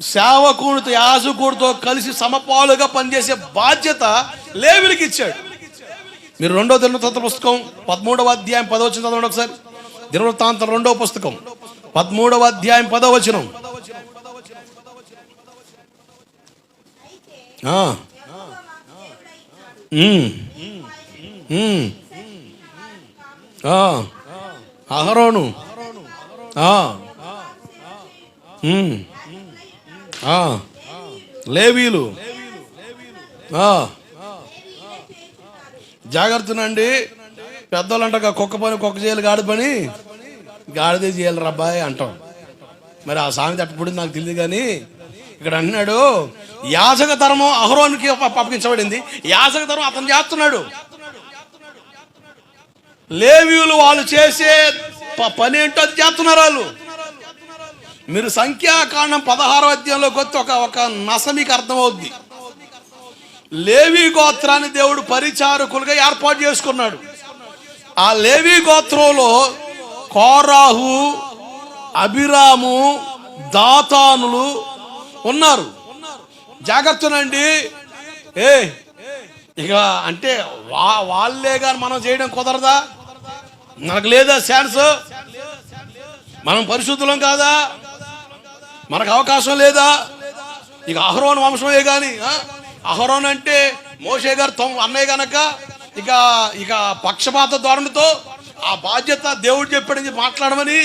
సేవకుడితో యాజకుడితో కలిసి సమపాలుగా పనిచేసే బాధ్యత లేవిలికి ఇచ్చాడు. మీరు రెండో దినవృత్తాంత పుస్తకం పదమూడవ అధ్యాయం పదవచనం చదవండి ఒకసారి. దినవృత్తాంతం రెండవ పుస్తకం పదమూడవ అధ్యాయం పదవచనం అహరోను. లేవీలు. జాగ్రత్తనండి పెద్దోళ్ళు అంటారు కుక్క పని కుక్క చేయాలి గాడి పని. గాడిదే చేయాలి రబ్బాయి అంటాం. మరి ఆ సామెత అప్పుడు నాకు తెలియదు కానీ ఇక్కడ అన్నాడు యాసక తరము అహరోనికి అప్పగించబడింది. యాసక తరం అతను చేస్తున్నాడు. లేవీలు వాళ్ళు చేసే ప- పని ఏంటో అది చేస్తున్నారు వాళ్ళు. మీరు సంఖ్యాకాండం పదహారో అధ్యాయంలోకి వస్తే ఒక ఒక నస మీకు అర్థమవుద్ది. లేవి గోత్రాన్ని దేవుడు పరిచారకులుగా ఏర్పాటు చేసుకున్నాడు. ఆ లేవి గోత్రంలో కోరాహు అభిరాము దాతానులు ఉన్నారు. జాగ్రత్తనండి ఏ ఇక అంటే వా వాళ్ళే కానీ మనం చేయడం కుదరదా? మనకు లేదా ఛాన్స్? మనం పరిశుద్ధులం కాదా? మనకు అవకాశం లేదా? ఇక అహరోన్ వంశమే కానీ అహరోన్ అంటే మోషే గారు తొమ్ అన్నయ్య గనక ఇక ఇక పక్షపాత ధోరణితో ఆ బాధ్యత దేవుడు చెప్పాడని చెప్పి మాట్లాడమని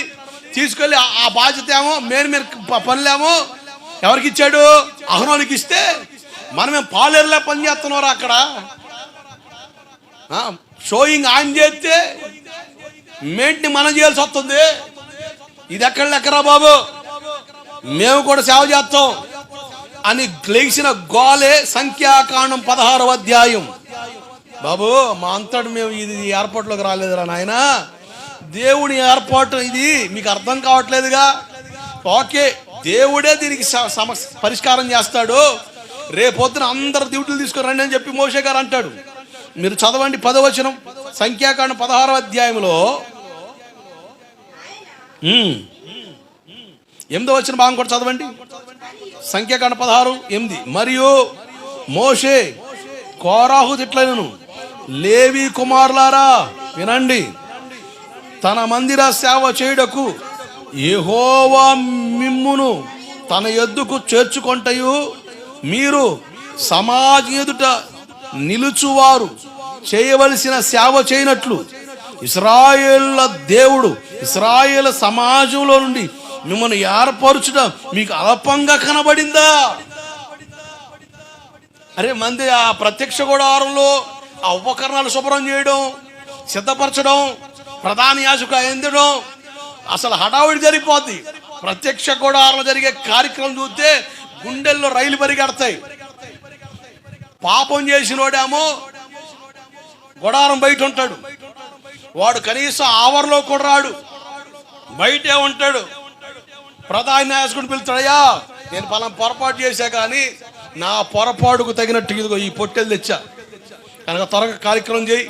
తీసుకెళ్ళి ఆ- బాధ్యత ఏమో మేరు మీరు పనులేమో ఎవరికి ఇచ్చాడు? అహరోనికి ఇస్తే మనమేం పాలేరులే పని చేస్తున్నారు అక్కడ? షోయింగ్ ఆయన చేస్తే మేంటిని మనం చేయాల్సి వస్తుంది. ఇది ఎక్కడ లెక్కరా బాబు? మేము కూడా సేవ చేస్తాం అని గ్లేసిన గోలే సంఖ్యాకాండం పదహారవ అధ్యాయం. బాబు మా అంతటి మేము ఇది ఏర్పాటులోకి రాలేదురా నాయన. దేవుడి ఏర్పాటు ఇది మీకు అర్థం కావట్లేదుగా? ఓకే దేవుడే దీనికి సమస్య పరిష్కారం చేస్తాడు. రేపొద్దున అందరు డ్యూటీలు తీసుకుని రండి అని చెప్పి మోషే గారు అంటాడు. మీరు చదవండి పదవచనం సంఖ్యాకాండం పదహారవ అధ్యాయంలో. ఎనిమిదో వచ్చిన భాగం కూడా చదవండి. సంఖ్యాకాండ పదహారు ఎనిమిది. మరియు మోషే కోరాహు తిట్లైనను. లేవి కుమారులారా వినండి. తన మందిర సేవ చేయుటకు ఏహోవా మిమ్మును తన ఎద్దుకు చేర్చుకొంటయు మీరు సమాజ ఎదుట నిలుచువారు. చేయవలసిన సేవ చేయనట్లు. ఇస్రాయేళ్ళ దేవుడు ఇస్రాయేల్ సమాజంలో నుండి మిమ్మల్ని ఏర్పరచుట మీకు అల్పంగా కనబడిందా? అరే మంది ఆ ప్రత్యక్ష గోడారంలో ఆ ఉపకరణాలు శుభ్రం చేయడం సిద్ధపరచడం ప్రధాన యాజకు ఎందడం అసలు హడావుడి జరిగిపోద్ది. ప్రత్యక్ష గోడారంలో జరిగే కార్యక్రమం చూస్తే గుండెల్లో రైలు పరిగెడతాయి. పాపం చేసినోడేమో గొడారం బయట ఉంటాడు. వాడు కనీసం ఆవరలో కూడా రాడు. బయటే ఉంటాడు. ప్రధాన నాయకుడు పిలుతాడయ్యా నేను పలానా పొరపాటు చేశా కానీ నా పొరపాటుకు తగినట్టు ఇదిగో ఈ పొట్టెలు తెచ్చా. కనుక త్వరగా కార్యక్రమం చేయి.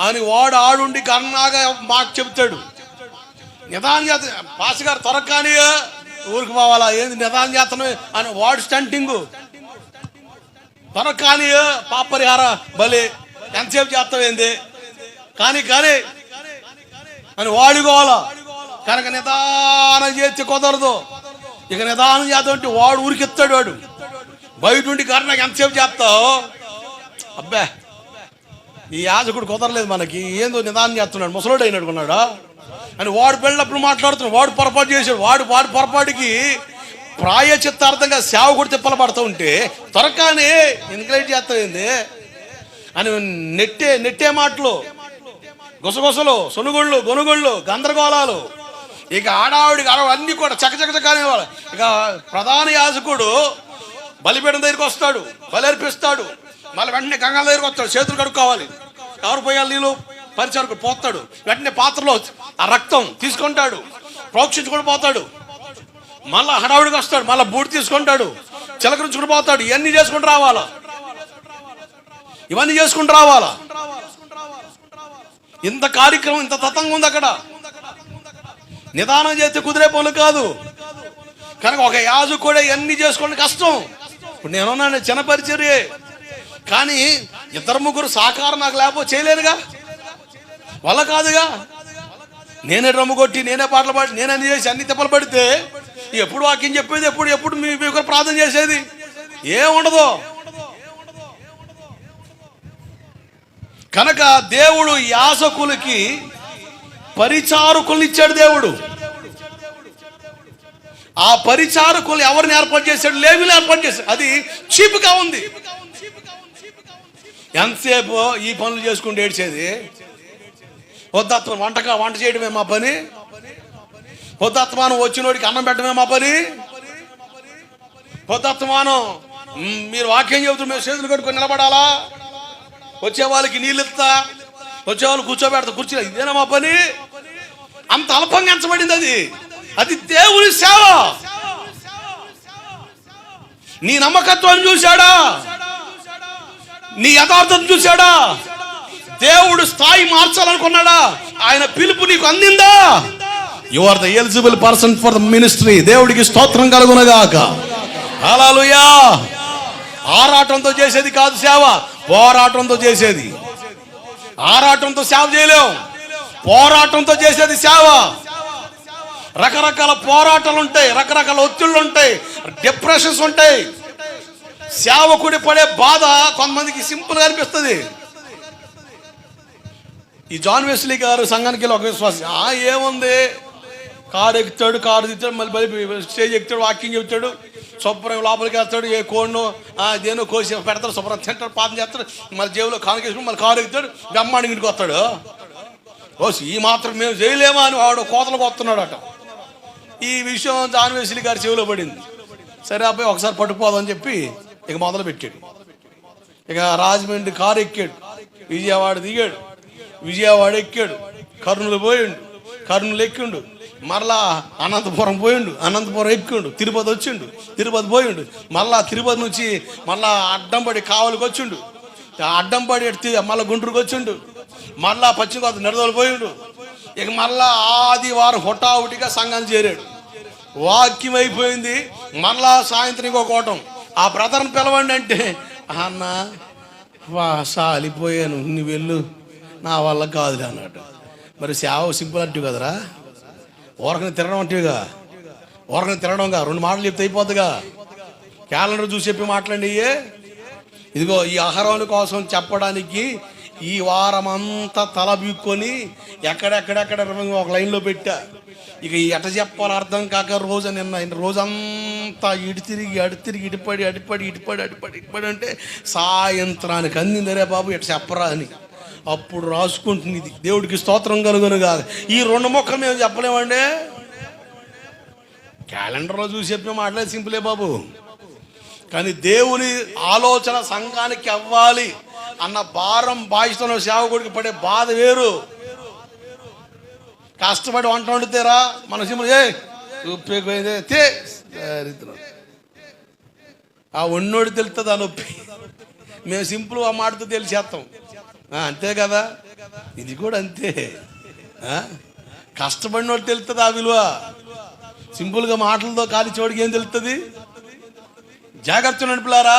అని వాడు ఆడుండి కన్నాగా మాకు చెప్తాడు. నిదానం చేత పాస్ గారు త్వరగా కానీ ఊరికి పోవాలా? ఏంది నిదానం చేతను అని వాడు స్టంటింగు. త్వరగా కానీ పాపరిహార బలి ఎంతసేపు చేస్తావు ఏంది? కానీ కానీ అని వాడుకోవాలా కనుక నిదానం చేస్తే కుదరదు. ఇక నిదానం చేద్దామంటే వాడు ఊరికిస్తాడు వాడు. బయట ఉండి నాకు ఎంతసేపు చేస్తావు? అబ్బే ఈ యాజకుడు కుదరలేదు మనకి. ఏందో నిదానం చేస్తున్నాడు ముసలోడు అయినట్టుకున్నాడా అని వాడు పెళ్ళినప్పుడు మాట్లాడుతున్నాడు వాడు పొరపాటు చేశాడు. వాడు వాడి పొరపాటుకి ప్రాయచిత్తార్థంగా సేవకుడు తిప్పలు పడుతూ ఉంటే త్వరగానే ఎన్కరేజ్ చేస్తాయింది అని నెట్టే నెట్టే మాటలు. గుసగుసలు సునుగుళ్ళు గొనుగుళ్ళు గందరగోళాలు. ఇక ఆడావిడి ఆడవాడు అన్ని కూడా చకచకచకానే వాళ్ళు. ఇక ప్రధాన యాజకుడు బలిపీఠం దగ్గరికి వస్తాడు బలర్పిస్తాడు మళ్ళీ వెంటనే గంగల దగ్గరికి వస్తాడు చేతులు కడుక్కోవాలి. ఎవరు పోయాలి నీళ్ళు? పరిచారకు పోతాడు. వెంటనే పాత్రలో ఆ రక్తం తీసుకుంటాడు. ప్రోక్షించుకొని పోతాడు. మళ్ళా హడావుడికి వస్తాడు మళ్ళీ బూడి తీసుకుంటాడు. చిలకరించుకుని పోతాడు. ఇవన్నీ చేసుకుంటూ రావాలా? ఇవన్నీ చేసుకుంటూ రావాలా? ఇంత కార్యక్రమం ఇంత తతంగం ఉంది అక్కడ. నిదానం చేస్తే కుదిరే పనులు కాదు. కనుక ఒక యాజు కూడా ఇవన్నీ చేసుకోవడం కష్టం. ఇప్పుడు నేనున్నాను చిన్న పరిచర్యే. కానీ ఇద్దరు ముగ్గురు సహకారం నాకు లేకపోతే చేయలేనుగా. వల్ల కాదుగా. నేనే రమ్ము కొట్టి నేనే పాటలు పాడి నేనే అన్ని చేసి అన్ని తిప్పలు పడితే ఎప్పుడు వాక్యం చెప్పేది ఎప్పుడు ఎప్పుడు మీ మీ ఒకరు ప్రార్థన చేసేది? ఏం ఉండదు. కనుక దేవుడు యాసకులకి పరిచారకుల్ని ఇచ్చాడు దేవుడు. ఆ పరిచారకులు ఎవరిని ఏర్పాటు చేశాడు? లేవిని ఏర్పాటు చేశాడు. అది చీపుగా ఉంది. ఎంతసేపు ఈ పనులు చేసుకుంటూ ఏడ్చేది? వద్దత్వం వంటక వంట చేయడమే మా పని? పొద్దత్మానం వచ్చినోడికి అన్నం పెట్టడమే మా పని? పొద్దత్మానం మీరు వాక్యం చెబుతున్న మేము చేతులు కట్టుకొని నిలబడాలా? వచ్చే వాళ్ళకి నీళ్ళు ఇస్తా వచ్చే వాళ్ళు కూర్చోబెడతా కూర్చో ఇదేనా మా పని? అంత అల్పంగా ఎంచబడింది అది. అది దేవుని సేవ. నీ నమ్మకత్వాన్ని చూశాడా? నీ యథార్థం చూశాడా? దేవుడు స్థాయి మార్చాలనుకున్నాడా? ఆయన పిలుపు నీకు అందిందా? You are the eligible person for the ministry దేవుడికి స్తోత్రం కలుగునగాక. అలాలుయా ఆరాటంతో చేసేది కాదు సేవ పోరాటంతో చేసేది. ఆరాటంతో సేవ చేయలేం. పోరాటంతో చేసేది సేవ. రకరకాల పోరాటాలు ఉంటాయి రకరకాల ఒత్తిళ్ళు ఉంటాయి డిప్రెషన్స్ ఉంటాయి సేవకుడి పడే బాధ కొంతమందికి సింపుల్గా అనిపిస్తుంది. ఈ జాన్ వెస్లీ గారు సంఘానికి ఒక విశ్వాసం ఆ ఏముంది? కారు ఎక్కుతాడు కారు దిగుతాడు మళ్ళీ మళ్ళీ స్టేజ్ ఎక్కుతాడు వాకింగ్ చెప్తాడు శుభ్రం లోపలికి వెళ్తాడు ఏ కోడ్ను దేనో కోసి పెడతాడు శుభ్రం తింటాడు పాపం చేస్తాడు మళ్ళీ జేబులో కానుకేసుకుని మళ్ళీ కారు ఎక్కుతాడు గమ్మాడికి ఇంటికి వస్తాడు. ఈ మాత్రం మేము చేయలేమా అని వాడు కోతలు వస్తున్నాడట. ఈ విషయం జాన్ వెస్లీ గారి చెవిలో పడింది. సరే అబ్బాయి ఒకసారి పట్టుకుపోదని చెప్పి ఇక మొదలు పెట్టాడు. ఇక రాజమండ్రి కారు ఎక్కాడు. విజయవాడ దిగాడు. విజయవాడ ఎక్కాడు. కర్నూలు పోయిండు. కర్నూలు ఎక్కిండు. మరలా అనంతపురం పోయిండు. అనంతపురం ఎక్కిండు. తిరుపతి వచ్చిండు. తిరుపతి పోయిండు. మళ్ళా తిరుపతి నుంచి మళ్ళా అడ్డంపడి కావలికి వచ్చిండు. అడ్డంపడి ఎత్తి మళ్ళీ గుంటూరుకి వచ్చిండు. మళ్ళా పశ్చిమ గోదావరి నిడదలు పోయిండు. ఇక మళ్ళా ఆదివారం హుటాహుటిగా సంఘం చేరాడు. వాక్యం అయిపోయింది. మళ్ళా సాయంత్రం ఇంకో కోటం. ఆ బ్రదర్ని పిలవండి అంటే అన్న వా సాలిపోయాను నువ్వు వెళ్ళు. నా వల్ల కాదులే అన్నాడు. మరి సేవ సింపుల్ అంటే కదరా. ఓరకని తినడం అంటేగా ఓరకని తినడంగా. రెండు మాటలు చెప్తే అయిపోద్దిగా. క్యాలెండర్ చూసి చెప్పి మాట్లాడి ఇదిగో ఈ ఆహారం కోసం చెప్పడానికి ఈ వారం అంతా తల ఎక్కడెక్కడెక్కడ ఒక లైన్లో పెట్టా. ఇక ఎట చెప్పాలో అర్థం కాక రోజు నిన్న రోజంతా ఇటు తిరిగి అటు తిరిగి ఇటుపడి అటుపడి ఇటుపడి అటుపడి ఇటుపడి అంటే సాయంత్రానికి అందిందరే బాబు ఎట చెప్పరా అని. అప్పుడు రాసుకుంటుంది ఇది దేవుడికి స్తోత్రం కాదు ఈ రెండు మొక్కలు మేము చెప్పలేమండి. క్యాలెండర్లో చూసి చెప్పిన మాటలే సింపులే బాబు. కానీ దేవుని ఆలోచన సంఘానికి అవ్వాలి. అన్న భారం బాధ్యతను సేవకుడికి పడే బాధ వేరు. కష్టపడి వంట వండుతారా మన సింపుల్ ఏ ఉప్పు తే ఆ ఒన్నోడు తెలుస్తుంది ఆ నొప్పి? మేము సింపుల్ ఆ మాటతో తెలిసేస్తాం అంతే కదా? ఇది కూడా అంతే. కష్టపడినోడు తెలుస్తుంది ఆ విలువ? సింపుల్గా మాటలతో కాలి చోడికి ఏం తెలుస్తుంది జాగ్రత్త నడుపులారా?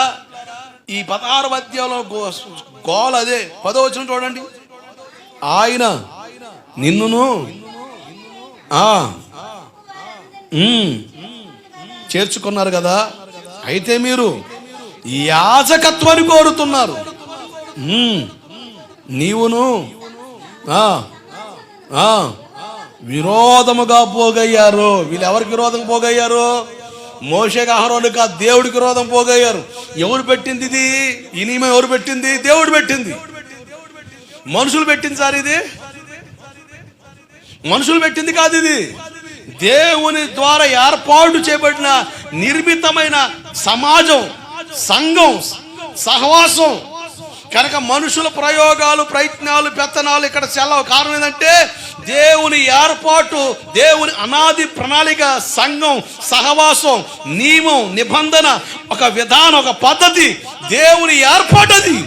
ఈ పదహారు అధ్యాయంలో గో- అదే. పదో వచ్చిన చూడండి. ఆయన నిన్నును చేర్చుకున్నారు కదా. అయితే మీరు యాజకత్వాన్ని కోరుతున్నారు. నీవును విరోధముగా పోగయ్యారు. వీళ్ళు ఎవరికి విరోధం పోగయ్యారు? మోషకి ఆహారానికి ఆ దేవుడికి రోధం పోగయ్యారు. ఎవరు పెట్టింది ఇది? ఈ నియమం ఎవరు పెట్టింది? దేవుడు పెట్టింది. మనుషులు పెట్టింది సార్ ఇది? మనుషులు పెట్టింది కాదు ఇది. దేవుని ద్వారా ఏర్పాటు చేయబడిన నిర్మితమైన సమాజం సంఘం సహవాసం కనుక మనుషుల ప్రయోగాలు ప్రయత్నాలు పెత్తనాలు ఇక్కడ సెలవు. కారణం ఏంటంటే దేవుని ఏర్పాటు దేవుని అనాది ప్రణాళిక సంఘం సహవాసం నియమం నిబంధన ఒక విధానం ఒక పద్ధతి. దేవుని ఏర్పాటు అది.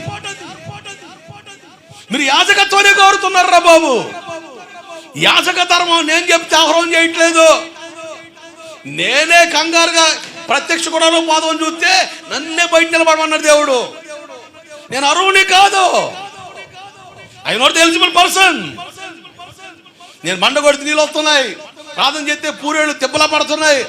మీరు యాజకత్వనే కోరుతున్నారు రా బాబు? యాజక ధర్మం నేను చెప్తే ఆహ్వానం చేయట్లేదు. నేనే కంగారుగా ప్రత్యక్ష కూడా పాదం చూస్తే నన్నే బయట నిలబడమన్నారు దేవుడు. నేను అరువుని కాదు. ఐ నాట్ ఎలిజిబుల్ పర్సన్ నేను మండ కొడితే నీళ్ళు వస్తున్నాయి. ప్రార్థన చేస్తే పూరేళ్ళు తిప్పలా పడుతున్నాయి.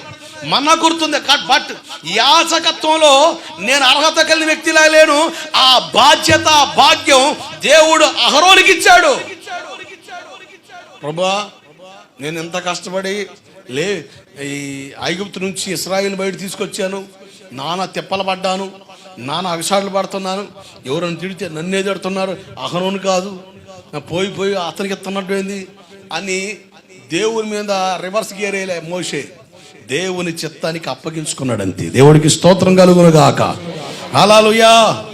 మన్న గుర్తుంది బట్ యాచకత్వంలో నేను అర్హత కలిగిన వ్యక్తిలా లేను. ఆ బాధ్యత భాగ్యం దేవుడు అహరోనికి ఇచ్చాడు. ప్రభా నేను ఎంత కష్టపడి లే ఈ ఐగుప్తు నుంచి ఇస్రాయిల్ బయట తీసుకొచ్చాను. నానా తిప్పలు పడ్డాను. నాన్న అవిసాడులు పడుతున్నాను ఎవరైనా తిడితే నన్నే తిడుతున్నారు. అహనోను కాదు. పోయి పోయి అతనికి ఇస్తున్నట్టు ఏంది అని దేవుని మీద రివర్స్ గేర్ వేయలే మోసే దేవుని చిత్తానికి అప్పగించుకున్నాడు అంతే దేవుడికి స్తోత్రం కలుగును గాక. హల్లెలూయా.